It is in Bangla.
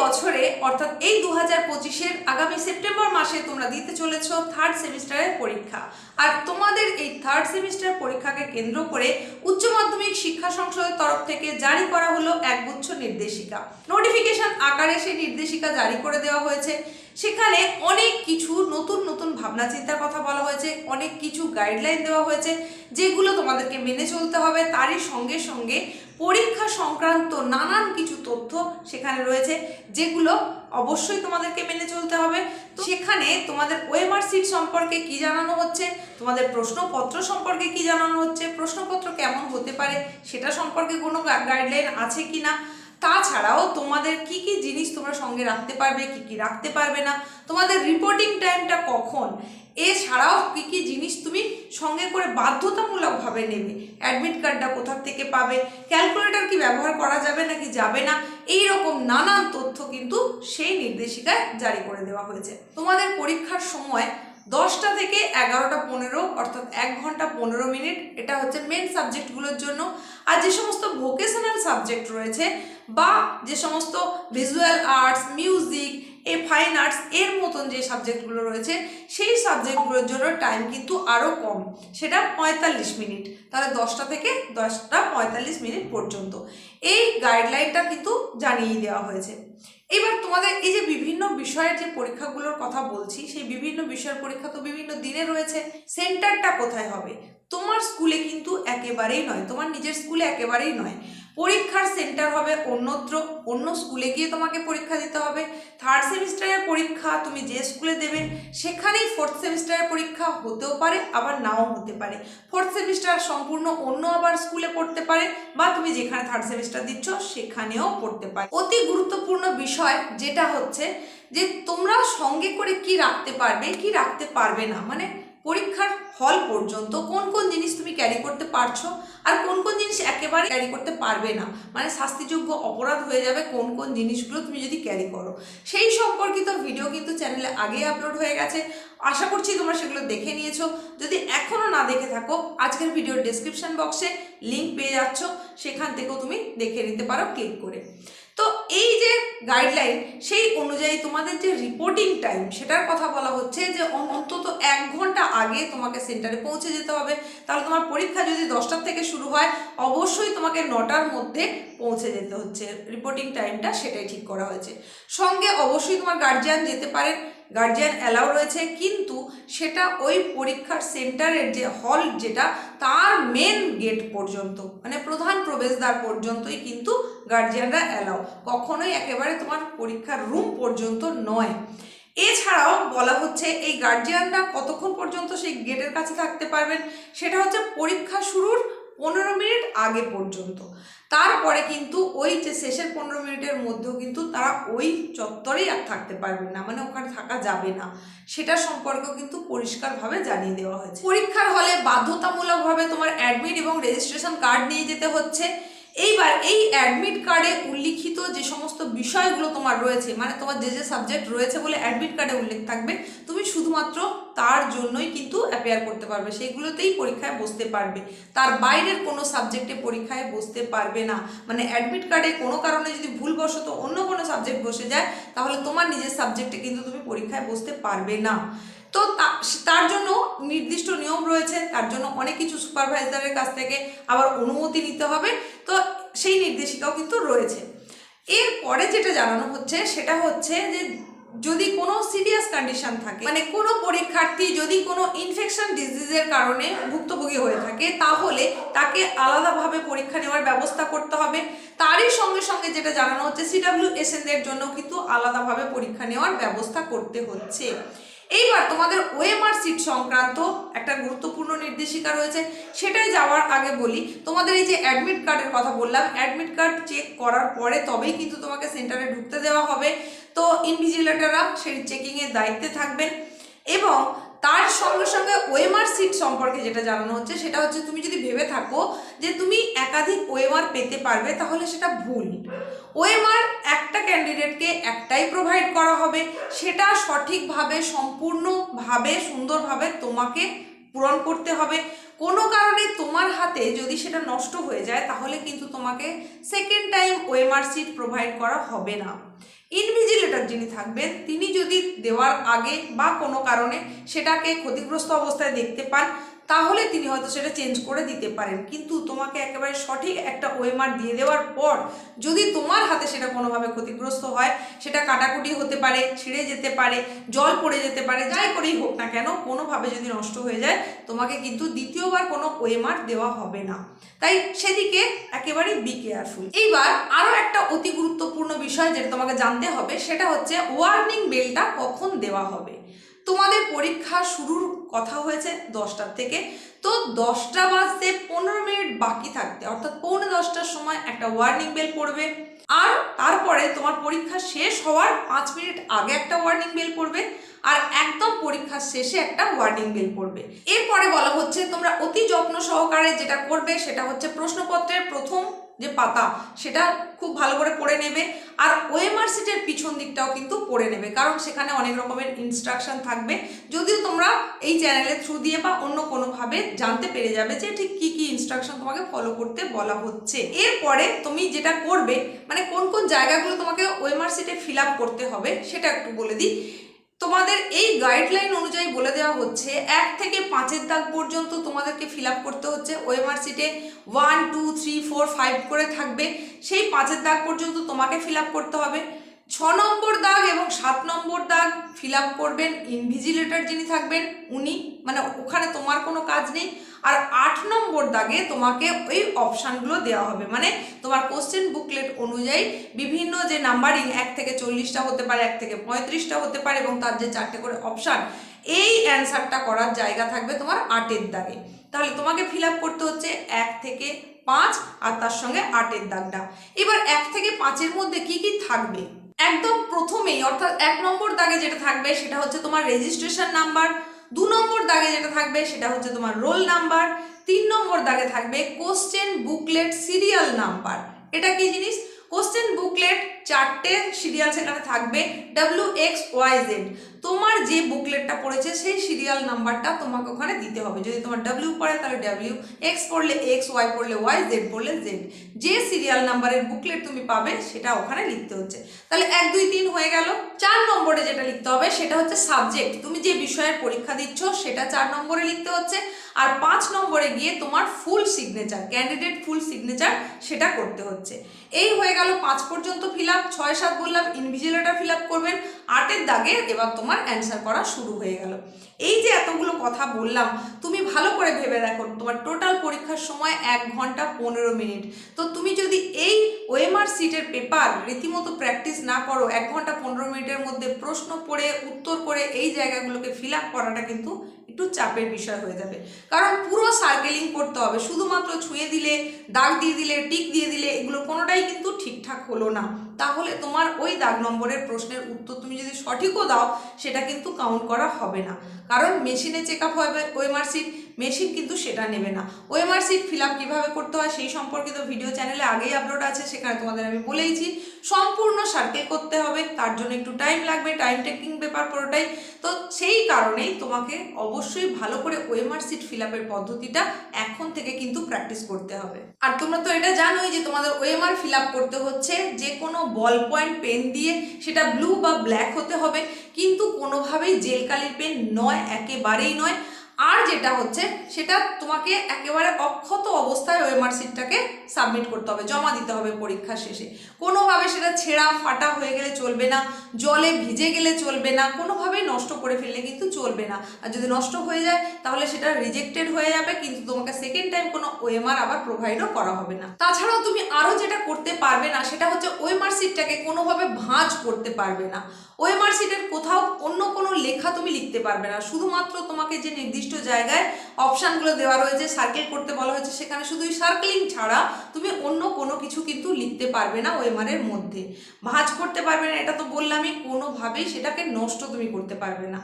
বছরে, অর্থাৎ এই দু হাজার পঁচিশের আগামী সেপ্টেম্বর মাসে তোমরা দিতে চলেছ থার্ড সেমিস্টারের পরীক্ষা। আর তোমাদের এই থার্ড সেমিস্টার পরীক্ষাকে কেন্দ্র করে উচ্চ মাধ্যমিক শিক্ষা সংসদের তরফ থেকে জারি করা হলো একগুচ্ছ নির্দেশিকা। নোটিফিকেশন আকারে সেই নির্দেশিকা জারি করে দেওয়া হয়েছে। সেখানে অনেক কিছু নতুন নতুন ভাবনা চিন্তার কথা বলা হয়েছে, অনেক কিছু গাইডলাইন দেওয়া হয়েছে, যেগুলো তোমাদেরকে মেনে চলতে হবে। তারই সঙ্গে সঙ্গে পরীক্ষা সংক্রান্ত নানান কিছু তথ্য সেখানে রয়েছে, যেগুলো অবশ্যই তোমাদেরকে মেনে চলতে হবে। তো সেখানে তোমাদের ওয়েমার সিট সম্পর্কে কি জানানো হচ্ছে, তোমাদের প্রশ্নপত্র সম্পর্কে কি জানানো হচ্ছে, প্রশ্নপত্র কেমন হতে পারে, সেটা সম্পর্কে কোনো গাইডলাইন আছে কি না তাছাড়াও তোমাদের কি কি জিনিস তোমরা সঙ্গে রাখতে পারবে, কি কি রাখতে পারবে না? তোমাদের রিপোর্টিং টাইমটা কখন? এছাড়াও কি কি জিনিস তুমি সঙ্গে করে বাধ্যতামূলকভাবে নেবে? অ্যাডমিট কার্ডটা কোথা থেকে পাবে? ক্যালকুলেটর কি ব্যবহার করা যাবে নাকি যাবে না? এই রকম নানান তথ্য কিন্তু সেই নির্দেশিকায় জারি করে দেওয়া হয়েছে। তোমাদের পরীক্ষার সময় দশটা থেকে এগারোটা পনেরো, অর্থাৎ এক ঘণ্টা পনেরো মিনিট, এটা হচ্ছে মেন সাবজেক্টগুলোর জন্য। আর যে সমস্ত ভোকেশনাল সাবজেক্ট রয়েছে বা যে সমস্ত ভিজুয়াল আর্টস মিউজিক এ ফাইন আর্টস এর মতন যে সাবজেক্টগুলো রয়েছে, সেই সাবজেক্টগুলোর জন্য টাইম কিন্তু আরও কম। সেটা পঁয়তাল্লিশ মিনিট। তাহলে দশটা থেকে দশটা পঁয়তাল্লিশ মিনিট পর্যন্ত। এই গাইডলাইনটা কিন্তু জানিয়ে দেওয়া হয়েছে। এবার তোমাদের এই যে বিভিন্ন বিষয়ের যে পরীক্ষাগুলোর কথা বলছি, সেই বিভিন্ন বিষয়ের পরীক্ষা তো বিভিন্ন দিনে রয়েছে। সেন্টারটা কোথায় হবে? তোমার স্কুলে কিন্তু একেবারেই নয়। তোমার নিজের স্কুলে একেবারেই নয়। পরীক্ষার সেন্টার হবে অন্যত্র, অন্য স্কুলে গিয়ে তোমাকে পরীক্ষা দিতে হবে। থার্ড সেমিস্টারের পরীক্ষা তুমি যে স্কুলে দেবে, সেখানেই ফোর্থ সেমিস্টারের পরীক্ষা হতেও পারে, আবার নাও হতে পারে। ফোর্থ সেমিস্টার সম্পূর্ণ অন্য আবার স্কুলে পড়তে পারে, বা তুমি যেখানে থার্ড সেমিস্টার দিচ্ছ, সেখানেও পড়তে পারে। অতি গুরুত্বপূর্ণ বিষয় যেটা হচ্ছে যে তোমরা সঙ্গে করে কি রাখতে পারবে, কি রাখতে পারবে না। মানে পরীক্ষার হল পর্যন্ত কোন কোন জিনিস তুমি ক্যারি করতে পারছ আর কোন কোন জিনিস একেবারে ক্যারি করতে পারবে না? মানে শাস্তিযোগ্য অপরাধ হয়ে যাবে কোন কোন জিনিসগুলো তুমি যদি ক্যারি করো। সেই সম্পর্কিত ভিডিও কিন্তু চ্যানেলে আগেই আপলোড হয়ে গেছে। আশা করছি তোমরা সেগুলো দেখে নিয়েছো। যদি এখনও না দেখে থাকো, আজকের ভিডিওর ডেসক্রিপশন বক্সে লিঙ্ক পেয়ে যাচ্ছ। সেখান থেকেও তুমি দেখে নিতে পারো ক্লিক করে। তো এই যে গাইডলাইন সেই অনুযায়ী তোমাদের যে রিপোর্টিং টাইম সেটার কথা বলা হচ্ছে যে অন্তত এক ঘণ্টা আগে তোমাকে সেন্টারে পৌঁছে যেতে হবে। তাহলে তোমার পরীক্ষা যদি দশটার থেকে শুরু হয়, অবশ্যই তোমাকে নটার মধ্যে পৌঁছে যেতে হচ্ছে। রিপোর্টিং টাইমটা সেটাই ঠিক করা হয়েছে। সঙ্গে অবশ্যই তোমার গার্জিয়ান যেতে পারেন। গার্জিয়ান অ্যালাউ রয়েছে, কিন্তু সেটা ওই পরীক্ষার সেন্টারের যে হল যেটা, তার মেন গেট পর্যন্ত মানে প্রধান প্রবেশদ্বার পর্যন্তই কিন্তু গার্জিয়ানরা অ্যালাউ কখনোই একেবারে তোমার পরীক্ষার রুম পর্যন্ত নয়। এছাড়াও বলা হচ্ছে, এই গার্জিয়ানরা কতক্ষণ পর্যন্ত সেই গেটের কাছে থাকতে পারবেন? সেটা হচ্ছে পরীক্ষা শুরুর পনেরো মিনিট আগে পর্যন্ত। তারপরে কিন্তু ওই যে শেষের পনেরো মিনিটের মধ্যেও কিন্তু তারা ওই চত্বরেই আর থাকতে পারবে না মানে ওখানে থাকা যাবে না। সেটা সম্পর্কেও কিন্তু পরিষ্কারভাবে জানিয়ে দেওয়া হয়েছে। পরীক্ষার হলে বাধ্যতামূলকভাবে তোমার অ্যাডমিট এবং রেজিস্ট্রেশন কার্ড নিয়ে যেতে হচ্ছে। এইবার এই অ্যাডমিট কার্ডে উল্লিখিত যে সমস্ত বিষয়গুলো তোমার রয়েছে মানে তোমার যে যে সাবজেক্ট রয়েছে বলে অ্যাডমিট কার্ডে উল্লেখ থাকবে, তুমি শুধুমাত্র তার জন্যই কিন্তু অ্যাপেয়ার করতে পারবে, সেইগুলোতেই পরীক্ষায় বসতে পারবে। তার বাইরের কোনো সাবজেক্টে পরীক্ষায় বসতে পারবে না। মানে অ্যাডমিট কার্ডে কোনো কারণে যদি ভুলবশত অন্য কোনো সাবজেক্ট বসে যায়, তাহলে তোমার নিজের সাবজেক্টে কিন্তু তুমি পরীক্ষায় বসতে পারবে না। তো তার জন্য নির্দিষ্ট নিয়ম রয়েছে, তার জন্য অনেক কিছু সুপারভাইজারের কাছ থেকে আবার অনুমতি নিতে হবে, তো সেই নির্দেশিকাও কিন্তু রয়েছে। এরপরে যেটা জানানো হচ্ছে, সেটা হচ্ছে যে যদি কোনো সিরিয়াস কন্ডিশন থাকে মানে কোনো পরীক্ষার্থী যদি কোনো ইনফেকশন ডিজিজের কারণে ভুক্তভোগী হয়ে থাকে, তাহলে তাকে আলাদাভাবে পরীক্ষা নেওয়ার ব্যবস্থা করতে হবে। তারই সঙ্গে সঙ্গে যেটা জানানো হচ্ছে সিডাব্লিউ এসএনদের জন্য কিন্তু আলাদাভাবে পরীক্ষা নেওয়ার ব্যবস্থা করতে হচ্ছে। এইবার তোমাদের ওএমআর সিট সংক্রান্ত একটা গুরুত্বপূর্ণ নির্দেশিকা রয়েছে, সেটাই যাওয়ার আগে বলি, তোমাদের এই যে অ্যাডমিট কার্ডের কথা বললাম অ্যাডমিট কার্ড চেক করার পরে তবেই কিন্তু তোমাকে সেন্টারে ঢুকতে দেওয়া হবে। তো ইনভিজিলেটররা সেই চেকিংয়ের দায়িত্বে থাকবেন এবং তার সঙ্গে সঙ্গে ওয়েমার সিট সম্পর্কে যেটা জানানো হচ্ছে, সেটা হচ্ছে তুমি যদি ভেবে থাকো যে তুমি একাধিক ওয়েমার পেতে পারবে, তাহলে সেটা ভুল। ওয়েমার একটা ক্যান্ডিডেটকে একটাই প্রোভাইড করা হবে, সেটা সঠিকভাবে, সম্পূর্ণভাবে, সুন্দরভাবে তোমাকে পূরণ করতে হবে। কোনো কারণে তোমার হাতে যদি সেটা নষ্ট হয়ে যায়, তাহলে কিন্তু তোমাকে second time OMR sheet provide করা হবে না। ইনভিজিলেটর যিনি থাকবেন, তিনি যদি দেওয়ার আগে বা কোনো কারণে সেটাকে ক্ষতিগ্রস্ত অবস্থায় দেখতে পান তাহলে তিনি হয়তো সেটা চেঞ্জ করে দিতে পারেন। কিন্তু তোমাকে একেবারে সঠিক একটা ওয়েমার দিয়ে দেওয়ার পর যদি তোমার হাতে সেটা কোনোভাবে ক্ষতিগ্রস্ত হয়, সেটা কাটাকুটি হতে পারে, ছিঁড়ে যেতে পারে, জল পড়ে যেতে পারে, যাই করেই হোক না কেন, কোনোভাবে যদি নষ্ট হয়ে যায়, তোমাকে কিন্তু দ্বিতীয়বার কোনো ওয়েমার দেওয়া হবে না। তাই সেদিকে একেবারে বি কেয়ারফুল এইবার আরও একটা অতি গুরুত্বপূর্ণ বিষয় যেটা তোমাকে জানতে হবে, সেটা হচ্ছে ওয়ার্নিং বেলটা কখন দেওয়া হবে? তোমাদের পরীক্ষা শুরুর কথা হয়েছে দশটার থেকে। তো দশটা বাজতে পনেরো মিনিট বাকি থাকতে, অর্থাৎ পৌনে দশটার সময় একটা ওয়ার্নিং বেল পড়বে। আর তারপরে তোমার পরীক্ষা শেষ হওয়ার পাঁচ মিনিট আগে একটা ওয়ার্নিং বেল পড়বে আর একদম পরীক্ষার শেষে একটা ওয়ার্নিং বেল পড়বে। এরপরে বলা হচ্ছে তোমরা অতি যত্ন সহকারে যেটা করবে সেটা হচ্ছে প্রশ্নপত্রের প্রথম যে পাতা, সেটা খুব ভালো করে পড়ে নেবে। আর ওএমআর সিটের পিছন দিকটাও কিন্তু পড়ে নেবে, কারণ সেখানে অনেক রকমের ইনস্ট্রাকশন থাকবে। যদিও তোমরা এই চ্যানেলের থ্রু দিয়ে বা অন্য কোনোভাবে জানতে পেরে যাবে যে ঠিক কি কি ইনস্ট্রাকশন তোমাকে ফলো করতে বলা হচ্ছে। এরপরে তুমি যেটা করবে মানে কোন কোন জায়গাগুলো তোমাকে ওএমআর সিটে ফিল করতে হবে, সেটা একটু বলে দিই। তোমাদের এই গাইডলাইন অনুযায়ী বলে দেওয়া হচ্ছে, এক থেকে পাঁচের দাগ পর্যন্ত তোমাদেরকে ফিল করতে হচ্ছে। ওএমআর সিটে one two three four five করে থাকবে। সেই পাঁচের দাগ পর্যন্ত তোমাকে ফিল করতে হবে। ছ নম্বর দাগ এবং সাত নম্বর দাগ ফিল করবেন ইনভিজিলেটর যিনি থাকবেন, উনি মানে ওখানে তোমার কোনো কাজ নেই। আর আট নম্বর দাগে তোমাকে ওই অপশানগুলো দেওয়া হবে। মানে তোমার কোশ্চেন বুকলেট অনুযায়ী বিভিন্ন যে নাম্বারিং এক থেকে চল্লিশটা হতে পারে, এক থেকে পঁয়ত্রিশটা হতে পারে এবং তার যে চারটে করে অপশান এই অ্যান্সারটা করার জায়গা থাকবে তোমার আটের দাগে। তাহলে তোমাকে ফিল করতে হচ্ছে এক থেকে পাঁচ আর তার সঙ্গে আটের দাগটা। এবার এক থেকে পাঁচের মধ্যে কি কি থাকবে? একদম প্রথমেই, অর্থাৎ এক নম্বর দাগে যেটা থাকবে সেটা হচ্ছে তোমার রেজিস্ট্রেশন নাম্বার দু নম্বর দাগে যেটা থাকবে সেটা হচ্ছে তোমার রোল নাম্বার তিন নম্বর দাগে থাকবে কোশ্চেন বুকলেট সিরিয়াল নাম্বার এটা কি জিনিস? কোশ্চেন বুকলেট চারটে সিরিয়াল সেখানে থাকবে ডাব্লিউ এক্স ওয়াই জেড তোমার যে বুকলেটটা পড়েছে, সেই সিরিয়াল নাম্বারটা তোমাকে ওখানে দিতে হবে। যদি তোমার ডাব্লিউ পড়ে, তাহলে ডাব্লিউ এক্স পড়লে এক্স ওয়াই পড়লে ওয়াই জেড পড়লে জেড যে সিরিয়াল নাম্বারের বুকলেট তুমি পাবে, সেটা ওখানে লিখতে হচ্ছে। তাহলে এক, দুই, তিন হয়ে গেল। চার নম্বরে যেটা লিখতে হবে, সেটা হচ্ছে সাবজেক্ট তুমি যে বিষয়ের পরীক্ষা দিচ্ছ, সেটা চার নম্বরে লিখতে হচ্ছে। আর পাঁচ নম্বরে গিয়ে তোমার full signature candidate full signature সেটা করতে হচ্ছে। এই হয়ে গেল পাঁচ পর্যন্ত ফিল আপ ছয় সাত বললাম ইনভিজিলেটার ফিল আপ করবেন। আটের দাগে এবার তোমার অ্যান্সার করা শুরু হয়ে গেল। এই যে এতগুলো কথা বললাম, তুমি ভালো করে ভেবে দেখো, তোমার টোটাল পরীক্ষার সময় এক ঘণ্টা পনেরো মিনিট। তো তুমি যদি এই ওএমআর সিটের পেপার রীতিমতো প্র্যাকটিস না করো, এক ঘণ্টা পনেরো মিনিটের মধ্যে প্রশ্ন পড়ে, উত্তর করে এই জায়গাগুলোকে ফিল আপ করাটা কিন্তু একটু চাপের বিষয় হয়ে যাবে। কারণ পুরো সার্কেলিং করতে হবে। শুধুমাত্র ছুঁয়ে দিলে, দাগ দিয়ে দিলে, টিক দিয়ে দিলে এগুলো কোনোটাই কিন্তু ঠিকঠাক হলো না। তাহলে তোমার ওই দাগ নম্বরের প্রশ্নের উত্তর তুমি যদি সঠিকও দাও, সেটা কিন্তু কাউন্ট করা হবে না। কারণ মেশিনে চেক আপ হবে ওই সিট মেশিন কিন্তু সেটা নেবে না। ওএমআর সিট ফিল আপ কীভাবে করতে হয় সেই সম্পর্কিত ভিডিও চ্যানেলে আগেই আপলোড আছে, সেখানে তোমাদের আমি বলেইছি। সম্পূর্ণ সার্কেল করতে হবে, তার জন্য একটু টাইম লাগবে টাইম টেকিং পেপার পুরোটাই। তো সেই কারণেই তোমাকে অবশ্যই ভালো করে ওএমআর সিট ফিল আপের পদ্ধতিটা এখন থেকে কিন্তু প্র্যাকটিস করতে হবে। আর তোমরা তো এটা জানোই যে তোমাদের ওএমআর ফিল আপ করতে হচ্ছে যে কোনো বল পয়েন্ট পেন দিয়ে, সেটা ব্লু বা ব্ল্যাক হতে হবে। কিন্তু কোনোভাবেই জেল কালির পেন নয়, একেবারেই নয়। আর যেটা হচ্ছে, সেটা তোমাকে একেবারে অক্ষত অবস্থায় ওএমআর সিটটাকে সাবমিট করতে হবে, জমা দিতে হবে পরীক্ষা শেষে। কোনোভাবে সেটা ছেঁড়া ফাটা হয়ে গেলে চলবে না, জলে ভিজে গেলে চলবে না, কোনোভাবেই নষ্ট করে ফেললে কিন্তু চলবে না। আর যদি নষ্ট হয়ে যায়, তাহলে সেটা রিজেক্টেড হয়ে যাবে, কিন্তু তোমাকে সেকেন্ড টাইম কোনো ওএমআর আবার প্রোভাইডও করা হবে না। তাছাড়াও তুমি আরও যেটা করতে পারবে না, সেটা হচ্ছে ওএমআর কোনোভাবে ভাঁজ করতে পারবে না। ওএমআর সিটের কোথাও অন্য কোনো লেখা তুমি লিখতে পারবে না, শুধুমাত্র তোমাকে যে নির্দিষ্ট জায়গায় অপশানগুলো দেওয়া রয়েছে সার্কেল করতে বলা হয়েছে। সেখানে শুধু সার্কেলিং ছাড়া তুমি অন্য কোনো কিছু কিন্তু লিখতে পারবে না ওয়েমারের মধ্যে। ভাঁজ করতে পারবে না, এটা তো বললামই, কোনোভাবেই সেটাকে নষ্ট তুমি করতে পারবে না।